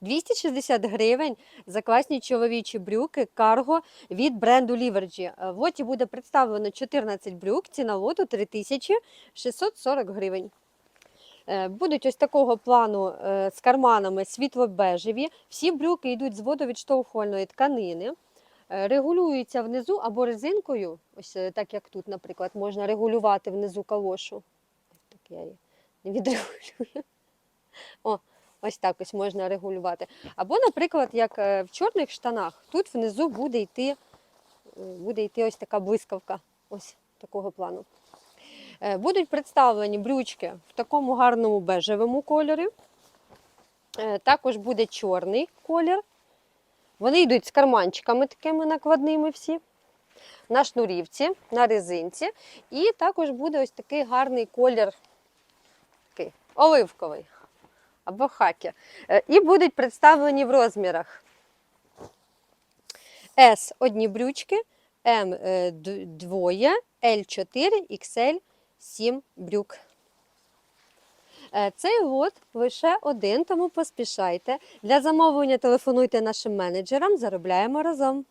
260 гривень за класні чоловічі брюки карго від бренду Ліверджі. В лоті буде представлено 14 брюк, ціна лоту 3640 гривень. Е, Будуть ось такого плану е, з карманами світло-бежеві. Всі брюки йдуть з водовідштовхувальної тканини. Е, Регулюються внизу або резинкою, ось е, так як тут, наприклад, можна регулювати внизу калошу. Так я не відрегулюю. Ось так ось можна регулювати. Або, наприклад, як е, в чорних штанах, тут внизу буде йти, е, буде йти ось така блискавка, ось такого плану. Е, Будуть представлені брючки в такому гарному бежевому кольорі. Також буде чорний колір. Вони йдуть з карманчиками такими накладними всі. На шнурівці, на резинці. І також буде ось такий гарний колір, такий оливковий або хакі. Е, І будуть представлені в розмірах. S одні брючки, М е, двоє, L 4, XL 7 брюк. Е, Цей лот лише один, тому поспішайте. Для замовлення телефонуйте нашим менеджерам, заробляємо разом.